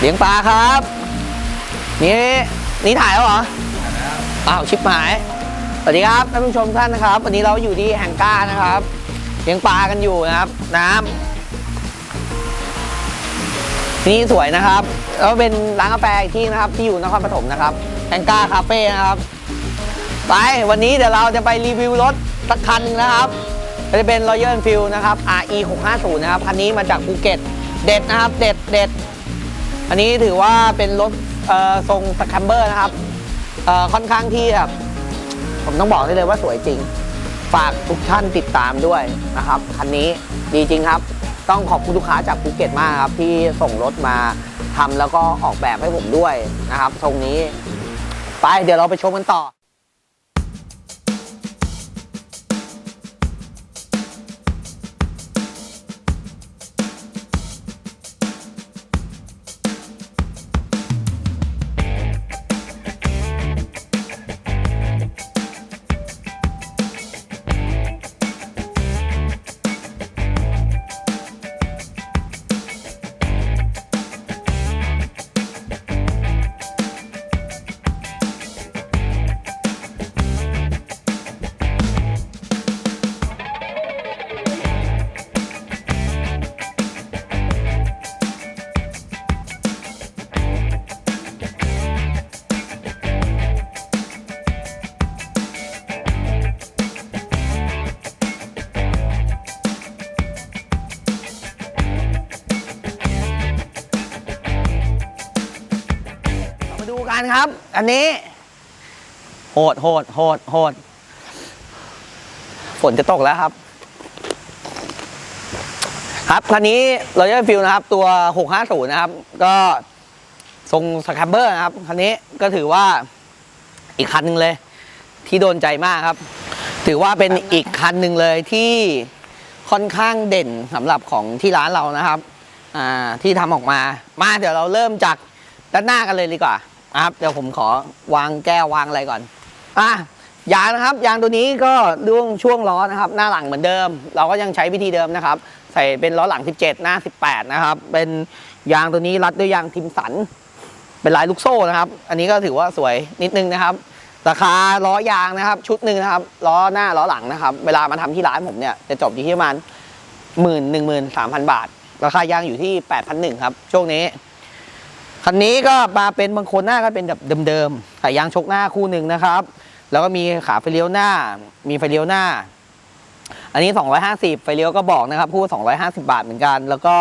เลี้ยงปลาครับ นี่นี่ถ่ายแล้วเหรออ้าวชิบหายสวัสดีครับท่านผู้ชมท่านนะครับ วันนี้เราอยู่ที่แห่งก้านะครับเลี้ยงปลากันอยู่นะครับ น้ำที่นี่สวยนะครับ แล้วเป็นร้านกาแฟอีกที่นะครับ ที่อยู่นครปฐมนะครับแห่งก้าคาเฟ่นะครับ ไปวันนี้เดี๋ยวเราจะไปรีวิวรถสักคันหนึ่งนะครับจะเป็น Royal Enfield นะครับ RE 650นะครับ คันนี้มาจากภูเก็ต เด็ดนะครับ เด็ดเด็ด อันนี้ถือว่าเป็นรถทรงสแคมเบอร์นะครับค่อนข้างที่แบบผมต้องบอกได้เลยว่าสวยจริง ฝากทุกท่านติดตามด้วยนะครับคันนี้ดีจริงครับ ต้องขอบคุณลูกค้าจากภูเก็ตมากครับ ที่ส่งรถมาทำแล้วก็ออกแบบให้ผมด้วยนะครับ ทรงนี้ ไปเดี๋ยวเราไปชมกันต่อ มาดูกันครับ อันนี้ โหดโหดโหดโหดฝนจะตกแล้วครับ ครับคันนี้ Royal Enfield นะครับ ตัว 650 นะครับ ก็ทรงสแคมเบอร์นะครับคันนี้ก็ถือว่าอีกคันหนึ่งเลย ที่โดนใจมากครับ ถือว่าเป็นอีกคันหนึ่งเลยที่ค่อนข้างเด่นสำหรับของที่ร้านเรานะครับอ่าที่ทำออกมา มาเดี๋ยวเราเริ่มจากด้านหน้ากันเลยดีกว่า นะครับเดี๋ยวผมขอวางแก้ววางอะไรก่อนอะยางนะครับยางตัวนี้ก็เรื่องช่วงล้อนะครับ หน้าหลังเหมือนเดิม เราก็ยังใช้วิธีเดิมนะครับ ใส่เป็นล้อหลัง 17 หน้า 18 นะครับ เป็นยางตัวนี้รัดด้วยยางทิมสัน เป็นลายลูกโซ่นะครับ อันนี้ก็ถือว่าสวยนิดนึงนะครับ ราคาล้อยางนะครับ ชุดหนึ่งนะครับล้อหน้าล้อหลังนะครับ เวลามาทำที่ร้านผมเนี่ยจะจบอยู่ที่ประมาณหมื่นหนึ่งหมื่นสามพันบาท ราคายางอยู่ที่แปดพันหนึ่งครับช่วงนี้ คันนี้ก็มาเป็นบางคนหน้าก็เป็นแบบเดิมๆใส่ยางชกหน้าคู่หนึ่งนะครับ แล้วก็มีขาไฟเลี้ยวหน้า มีไฟเลี้ยวหน้า อันนี้ 250 ไฟเลี้ยวก็บอกนะครับคู่250 บาทเหมือนกัน แล้วก็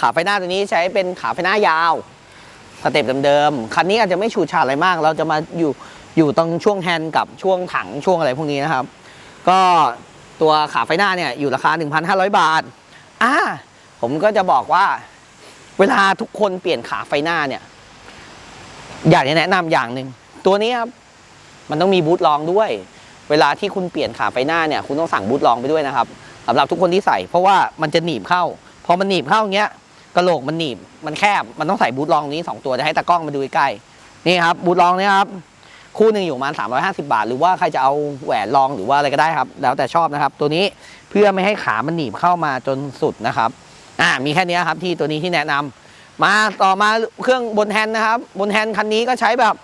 ขาไฟหน้าตัวนี้ใช้เป็นขาไฟหน้ายาวสเต็ปเดิมๆคันนี้อาจจะไม่ฉูดฉาดอะไรมาก เราจะมาอยู่อยู่ตรงช่วงแฮนด์กับช่วงถังช่วงอะไรพวกนี้นะครับ ก็ตัวขาไฟหน้าเนี่ยอยู่ราคา 1,500 บาทอ่าผมก็จะบอกว่า เวลาทุกคนเปลี่ยนขาไฟหน้าเนี่ย อยากจะแนะนำอย่างหนึ่งตัวนี้ครับมันต้องมีบูทรองด้วย เวลาที่คุณเปลี่ยนขาไฟหน้าเนี่ย คุณต้องสั่งบูทรองไปด้วยนะครับสำหรับทุกคนที่ใส่ เพราะว่ามันจะหนีบเข้าพอมันหนีบเข้าอย่างเงี้ยกระโหลกมันหนีบมันแคบมันต้องใส่บูทรองนี้สองตัวจะให้ตากล้องมาดูใกล้นี่ครับบูทรองนี่ครับคู่หนึ่งอยู่ประมาณ350 บาท หรือว่าใครจะเอาแหวนรองหรือว่าอะไรก็ได้ครับ แล้วแต่ชอบนะครับ ตัวนี้เพื่อไม่ให้ขามันหนีบเข้ามาจนสุดนะครับ อ่ามีแค่นี้ครับที่ตัวนี้ที่แนะนำมาต่อมาเครื่องบนแฮนด์นะครับ บนแฮนด์คันนี้ก็ใช้แบบ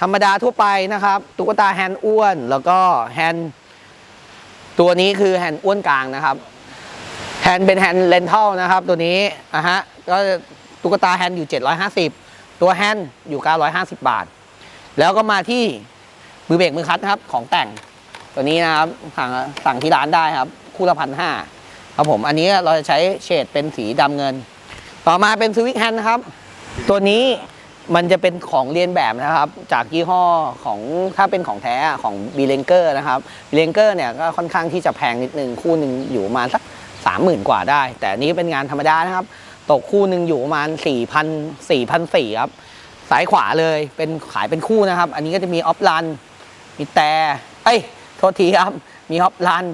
ธรรมดาทั่วไปนะครับตุ๊กตาแฮนด์อ้วน แล้วก็แฮนด์ตัวนี้คือแฮนด์อ้วนกลางนะครับแฮนด์เป็นแฮนด์เลนทัลนะครับ ตัวนี้อะฮะก็ตุ๊กตาแฮนด์อยู่ 750 ตัวแฮนด์อยู่ 950 บาท แล้วก็มาที่มือเบรกมือคลัตช์นะครับของแต่งตัวนี้นะครับสั่งสั่งที่ร้านได้ครับ คู่ละพันห้า ครับผมอันนี้เราจะใช้เฉดเป็นสีดำเงิน ต่อมาเป็นสวิกแฮนด์นะครับ ตัวนี้มันจะเป็นของเรียนแบบนะครับ จากยี่ห้อของถ้าเป็นของแท้ของบีเลงเกอร์นะครับบีเลงเกอร์เนี่ยก็ค่อนข้างที่จะแพงนิดนึงคู่หนึ่งอยู่ประมาณสักสามหมื่นกว่าได้ แต่นี้เป็นงานธรรมดานะครับ ตกคู่หนึ่งอยู่ประมาณสี่พันสี่พันสี่ครับสายขวาเลยเป็นขายเป็นคู่นะครับ อันนี้ก็จะมีออฟลันมีแต่เอ้ยโทษทีครับ มีออฟลัน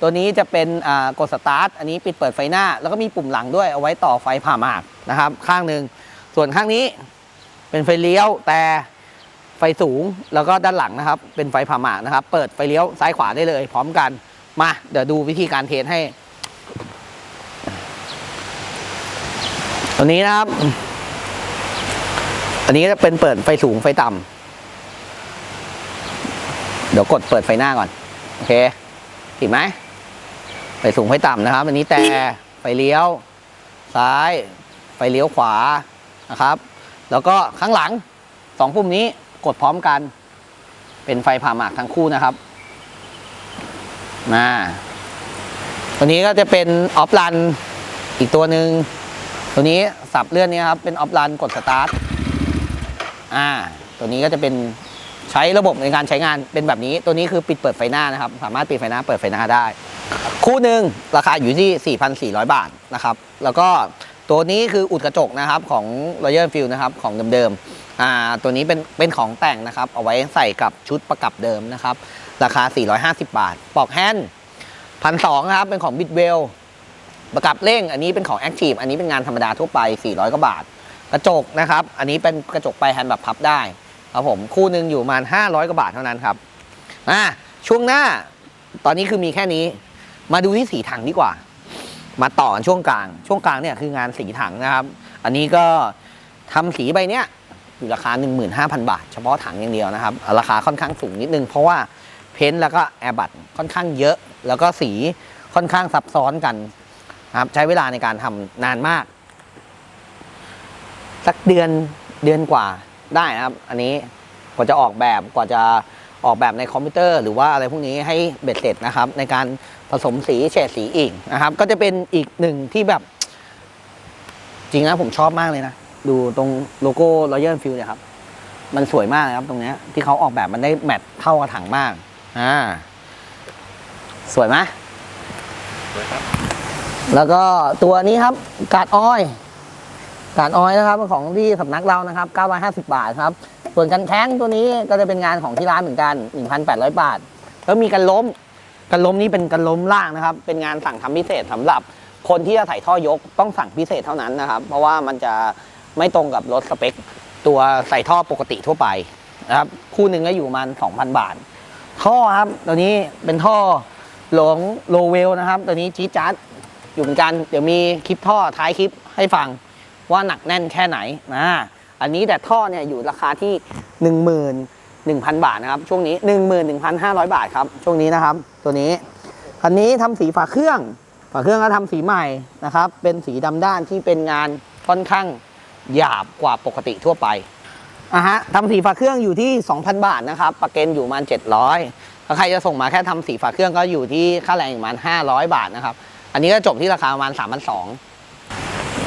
ตัวนี้จะเป็นกดสตาร์ทอันนี้ปิดเปิดไฟหน้า แล้วก็มีปุ่มหลังด้วยเอาไว้ต่อไฟผ่าหมากนะครับข้างหนึ่งส่วนข้างนี้เป็นไฟเลี้ยวแต่ไฟสูงแล้วก็ด้านหลังนะครับ เป็นไฟผ่าหมากนะครับ เปิดไฟเลี้ยวซ้ายขวาได้เลย พร้อมกันมาเดี๋ยวดูวิธีการเทสให้ ตัวนี้นะครับ อันนี้จะเป็นเปิดไฟสูงไฟต่ำเดี๋ยวกดเปิดไฟหน้าก่อน โอเค ผิดไหม ไฟสูงไฟต่ำนะครับ อันนี้แต่ไฟเลี้ยว ซ้าย ไฟเลี้ยวขวานะครับ แล้วก็ข้างหลังสองปุ่มนี้กดพร้อมกัน เป็นไฟผ่าหมากทั้งคู่นะครับมาตัวนี้ก็จะเป็นออฟรันอีกตัวหนึ่งตัวนี้สับเลื่อนนี้ครับ เป็นออฟรันกดสตาร์ทอ่า ตัวนี้ก็จะเป็นใช้ระบบในการใช้งานเป็นแบบนี้ ตัวนี้คือปิดเปิดไฟหน้านะครับ สามารถปิดไฟหน้าเปิดไฟหน้าได้ คู่หนึ่งราคาอยู่ที่ 4,400 บาทนะครับ แล้วก็ตัวนี้คืออุดกระจกนะครับของ Royal Enfield นะครับของเดิมๆอ่าตัวนี้เป็นเป็นของแต่งนะครับ เอาไว้ใส่กับชุดประกับเดิมนะครับ ราคา 450 บาท ปลอกแฮนด์พันสองครับ เป็นของ b i t w e l l ประกับเร่ง อันนี้เป็นของ Active อันนี้เป็นงานธรรมดาทั่วไป 400 กว่าบาท กระจกนะครับ อันนี้เป็นกระจกปลายแฮนด์แบบพับได้ครับผมคู่หนึ่งอยู่ประมาณ500 กว่าบาทเท่านั้นครับอ่าช่วงหน้าตอนนี้คือมีแค่นี้ มาดูที่สีถังดีกว่า มาต่อกันช่วงกลาง ช่วงกลางเนี่ยคืองานสีถังนะครับ อันนี้ก็ทำสีใบเนี้ยอยู่ราคา 15,000 บาท เฉพาะถังอย่างเดียวนะครับ ราคาค่อนข้างสูงนิดนึง เพราะว่าเพ้นท์แล้วก็แอร์บัตค่อนข้างเยอะ แล้วก็สีค่อนข้างซับซ้อนกันนะครับ ใช้เวลาในการทำนานมาก สักเดือนเดือนกว่าได้นะครับ อันนี้กว่าจะออกแบบกว่าจะ ออกแบบในคอมพิวเตอร์หรือว่าอะไรพวกนี้ให้เบ็ดเสร็จนะครับ ในการผสมสีเฉดสีอีกนะครับ ก็จะเป็นอีกหนึ่งที่แบบ จริงนะผมชอบมากเลยนะ ดูตรงโลโก้ Royal Field เนี่ยครับ มันสวยมากเลยครับตรงเนี้ยที่เขาออกแบบมันได้แมทเข้ากับถังมากอ่าสวยไหมสวยครับ แล้วก็ตัวนี้ครับกาดอ้อย กาดอ้อยนะครับของที่สำนักเรานะครับ 950 บาทครับ ส่วนกันแข้งตัวนี้ก็จะเป็นงานของที่ร้านเหมือนกัน 1,800 บาท แล้วมีกันล้ม กันล้มนี่เป็นกันล้มล่างนะครับ เป็นงานสั่งทำพิเศษสำหรับคนที่จะใส่ท่อยกต้องสั่งพิเศษเท่านั้นนะครับ เพราะว่ามันจะไม่ตรงกับรถสเปค ตัวใส่ท่อปกติทั่วไปนะครับ คู่หนึ่งก็อยู่ประมาณ2,000 บาท ท่อครับ ตัวนี้เป็นท่อหลงโลเวลนะครับ ตัวนี้จีจ๊าดอยู่เหมือนกัน เดี๋ยวมีคลิปท่อท้ายคลิปให้ฟัง ว่าหนักแน่นแค่ไหนนะอันนี้แต่ท่อเนี่ยอยู่ราคาที่ 11,000 บาทนะครับ ช่วงนี้ 11,500 บาทครับ ช่วงนี้นะครับ ตัวนี้คันนี้ทำสีฝาเครื่อง ฝาเครื่องก็ทำสีใหม่นะครับ เป็นสีดำด้านที่เป็นงานค่อนข้างหยาบกว่าปกติทั่วไปอะฮะทำสีฝาเครื่องอยู่ที่ 2,000 บาทนะครับประกันอยู่ประมาณ700ถ้าใครจะส่งมาแค่ทำสีฝาเครื่องก็อยู่ที่ค่าแรงประมาณ500 บาทนะครับ อันนี้ก็จบที่ราคาประมาณ3,200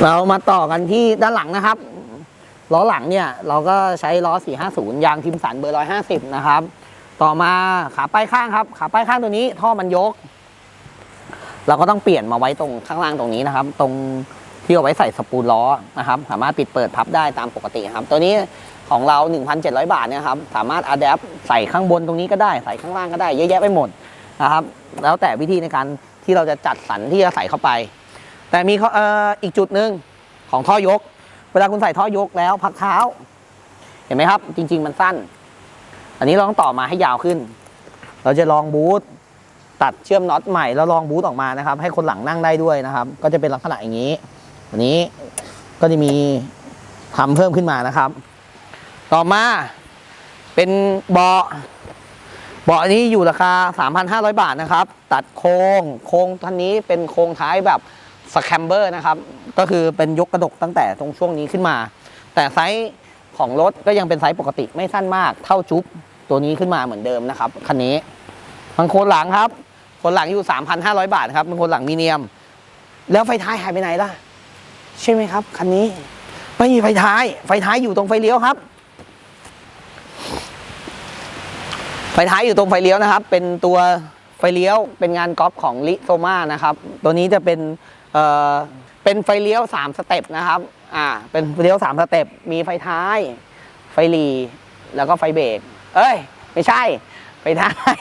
เรามาต่อกันที่ด้านหลังนะครับล้อหลังเนี่ยเราก็ใช้ล้อ 450 ยางทิมสันเบอร์ 150 นะครับ ต่อมาขาป้ายข้างครับ ขาป้ายข้างตัวนี้ท่อมันยก เราก็ต้องเปลี่ยนมาไว้ตรงข้างล่างตรงนี้นะครับ ตรงที่เอาไว้ใส่สปูลล้อนะครับ สามารถปิดเปิดพับได้ตามปกติครับ ตัวนี้ของเรา 1,700 บาทเนี่ยครับ สามารถอัดแอปใส่ข้างบนตรงนี้ก็ได้ ใส่ข้างล่างก็ได้ เยอะแยะไปหมดนะครับ แล้วแต่วิธีในการที่เราจะจัดสรรที่จะใส่เข้าไป แต่มีข้อเอ่ออีกจุดหนึ่งของท่อยก เวลาคุณใส่ท่อยกแล้วพักเท้า เห็นไหมครับ จริง ๆ มันสั้น อันนี้เราต้องต่อมาให้ยาวขึ้น เราจะลองบูทตัดเชื่อมน็อตใหม่แล้วลองบูทออกมานะครับ ให้คนหลังนั่งได้ด้วยนะครับ ก็จะเป็นลักษณะอย่างนี้วันนี้ก็จะมีทำเพิ่มขึ้นมานะครับ ต่อมาเป็นเบาะเบาะนี้อยู่ราคา 3,500 บาทนะครับ ตัดโครงโครงท่านนี้เป็นโครงท้ายแบบ สแคมเบอร์นะครับ ก็คือเป็นยกกระดกตั้งแต่ตรงช่วงนี้ขึ้นมา แต่ไซส์ของรถก็ยังเป็นไซส์ปกติไม่สั้นมาก เท่าจุ๊บตัวนี้ขึ้นมาเหมือนเดิมนะครับคันนี้บางโคนหลังครับ คนหลังอยู่ 3,500 บาทครับบางคนหลังมีเนียม แล้วไฟท้ายหายไปไหนล่ะ ใช่ไหมครับคันนี้ไม่มีไฟท้าย ไฟท้ายอยู่ตรงไฟเลี้ยวครับ ไฟท้ายอยู่ตรงไฟเลี้ยวนะครับ เป็นตัวไฟเลี้ยวเป็นงานก๊อปของลิโซมานะครับ ตัวนี้จะเป็น เอ่อเป็นไฟเลี้ยวสามสเต็ปนะครับอ่าเป็นไฟเลี้ยวสามสเต็ปมีไฟท้าย ไฟหลีแล้วก็ไฟเบรกเอ้ย ไม่ใช่ ไฟท้าย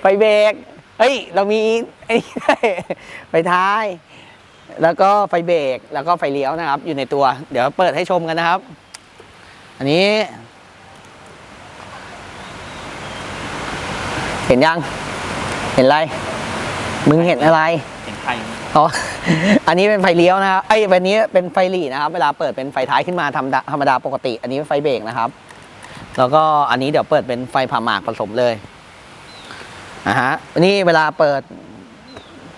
ไฟเบรกเฮ้ย เรามีไอ้ยไฟท้าย แล้วก็ไฟเบรกแล้วก็ไฟเลี้ยวนะครับ อยู่ในตัว เดี๋ยวเปิดให้ชมกันนะครับ อันนี้ เห็นยัง เห็นอะไร มึงเห็นอะไร เห็นไทย อ๋อ อันนี้เป็นไฟเลี้ยวนะครับ ไอ้ยวันนี้เป็นไฟหลีนะครับ เวลาเปิดเป็นไฟท้ายขึ้นมาทำดะธรรมดาปกติ อันนี้เป็นไฟเบรกนะครับ แล้วก็อันนี้เดี๋ยวเปิดเป็นไฟผ่าหมากผสมเลยนะฮะนนี้เวลาเปิด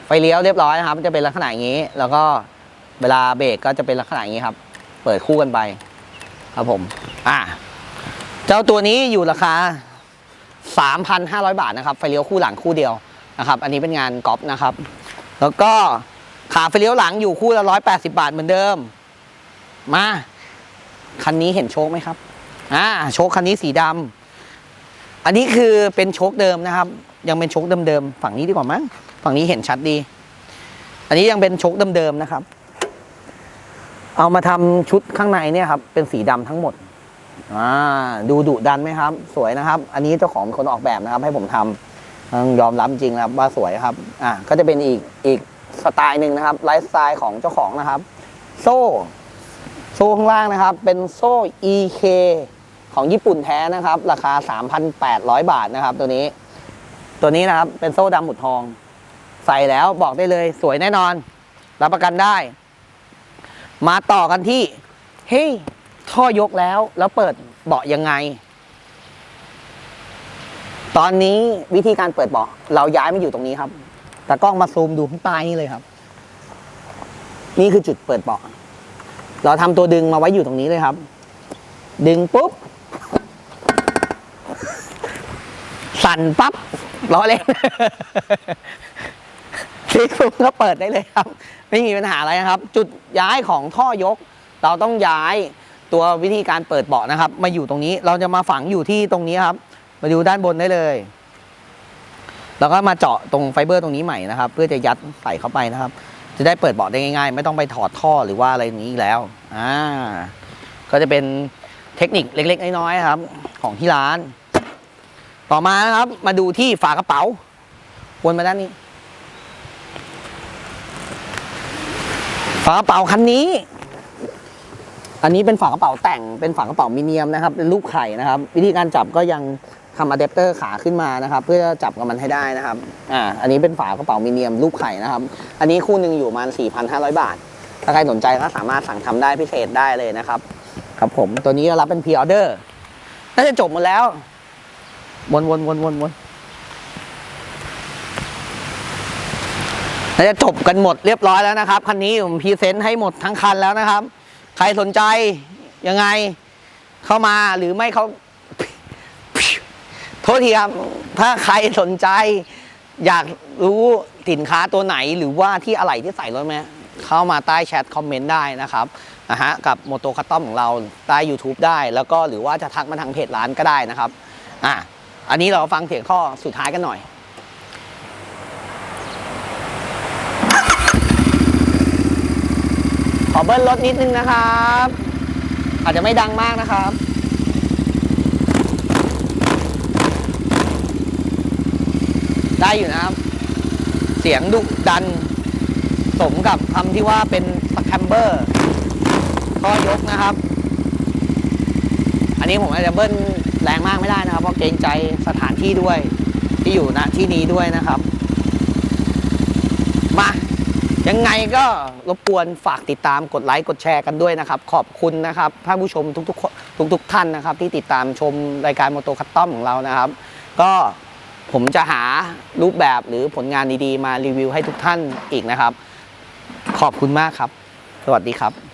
ไฟเลี้ยวเรียบร้อยนะครับ มันจะเป็นลักษณะอย่างนี้ แล้วก็เวลาเบรกก็จะเป็นลักษณะอย่างนี้ครับ เปิดคู่กันไป ครับผม อ่า เจ้าตัวนี้อยู่ราคา 3,500 บาทนะครับ ไฟเลี้ยวคู่หลังคู่เดียวนะครับ อันนี้เป็นงานกอล์ฟนะครับ แล้วก็ขาไฟเลี้ยวหลังอยู่คู่ละ180บาทเหมือนเดิม มา คันนี้เห็นโชคไหมครับอ่าโชคคันนี้สีดำอันนี้คือเป็นโชคเดิมนะครับ ยังเป็นโชคเดิมๆฝั่งนี้ดีกว่ามั้งฝั่งนี้เห็นชัดดี อันนี้ยังเป็นโชคเดิมๆนะครับ เอามาทำชุดข้างในเนี่ยครับ เป็นสีดำทั้งหมดอ่าดูดุดันไหมครับ สวยนะครับ อันนี้เจ้าของคนออกแบบนะครับ ให้ผมทำ ต้องยอมรับจริงนะครับว่าสวยครับ อ่าก็จะเป็นอีกอีกสไตล์หนึ่งนะครับไลฟ์สไตล์ของเจ้าของนะครับ โซ่ โซ่ข้างล่างนะครับ เป็นโซ่ EK ของญี่ปุ่นแท้นะครับ ราคา 3,800 บาทนะครับ ตัวนี้ ตัวนี้นะครับเป็นโซ่ดำหมุดทอง ใส่แล้วบอกได้เลยสวยแน่นอน รับประกันได้ มาต่อกันที่เฮ้ยท่อยกแล้วแล้วเปิดเบาะยังไง ตอนนี้วิธีการเปิดเบาะเราย้ายมาอยู่ตรงนี้ครับแต่กล้องมาซูมดูข้างใต้นี่เลยครับ นี่คือจุดเปิดเบาะเราทำตัวดึงมาไว้อยู่ตรงนี้เลยครับ ดึงปุ๊บ สั่นปั๊บล้อเล่นคลิกปุ๊บก็เปิดได้เลยครับ ไม่มีปัญหาอะไรนะครับ จุดย้ายของท่อยก เราต้องย้ายตัววิธีการเปิดเบาะนะครับ มาอยู่ตรงนี้เราจะมาฝังอยู่ที่ตรงนี้ครับ มาดูด้านบนได้เลยแล้วก็มาเจาะตรงไฟเบอร์ตรงนี้ใหม่นะครับ เพื่อจะยัดใส่เข้าไปนะครับ จะได้เปิดเบาะได้ง่าย ๆ ไม่ต้องไปถอดท่อหรือว่าอะไรนี้อีกแล้วอ่าก็จะเป็นเทคนิคเล็ก ๆ น้อยๆครับ ของที่ร้าน ต่อมานะครับ มาดูที่ฝากระเป๋าวนมาด้านนี้ ฝากระเป๋าคันนี้ อันนี้เป็นฝากระเป๋าแต่งเป็นฝากระเป๋ามิเนียมนะครับ เป็นรูปไข่นะครับ วิธีการจับก็ยัง ทำอะแดปเตอร์ขาขึ้นมานะครับ เพื่อจับกับมันให้ได้นะครับอ่าอันนี้เป็นฝากระเป๋ามิเนียมรูปไข่นะครับ อันนี้คู่หนึ่งอยู่ประมาณ4,500 บาท ถ้าใครสนใจก็สามารถสั่งทำได้พิเศษได้เลยนะครับ ครับผมตัวนี้รับเป็นพ r ออเดอร์น่าจะจบหมดแล้ว วนวนวนวนวนน่าจะจบกันหมดเรียบร้อยแล้วนะครับคันนี้ผมพรีเซนต์ให้หมดทั้งคันแล้วนะครับ ใครสนใจยังไงเข้ามาหรือไม่เขา โทษทีครับ ถ้าใครสนใจอยากรู้สินค้าตัวไหนหรือว่าที่อะไรที่ใส่รถไหมเข้ามาใต้แชทคอมเมนต์ได้นะครับนะฮะกับโมโตคัตตอมของเราใต้ YouTube ได้ แล้วก็หรือว่าจะทักมาทางเพจร้านก็ได้นะครับอะอันนี้เราฟังเสียงข้อสุดท้ายกันหน่อยขอเบิ้ลรถนิดนึงนะครับ อาจจะไม่ดังมากนะครับ ได้อยู่นะครับ เสียงดุดัน สมกับคำที่ว่าเป็นสแคมเบอร์ก็ยกนะครับ อันนี้ผมอาจจะเบิ้ลแรงมากไม่ได้นะครับ เพราะเกรงใจสถานที่ด้วยที่อยู่ณที่นี้ด้วยนะครับ มายังไงก็รบกวนฝากติดตามกดไลค์กดแชร์กันด้วยนะครับ ขอบคุณนะครับท่านผู้ชมทุกๆทุกๆท่านนะครับ ที่ติดตามชมรายการโมโตคัตตอมของเรานะครับ ก็ ผมจะหารูปแบบหรือผลงานดีๆ มารีวิวให้ทุกท่านอีกนะครับ ขอบคุณมากครับ สวัสดีครับ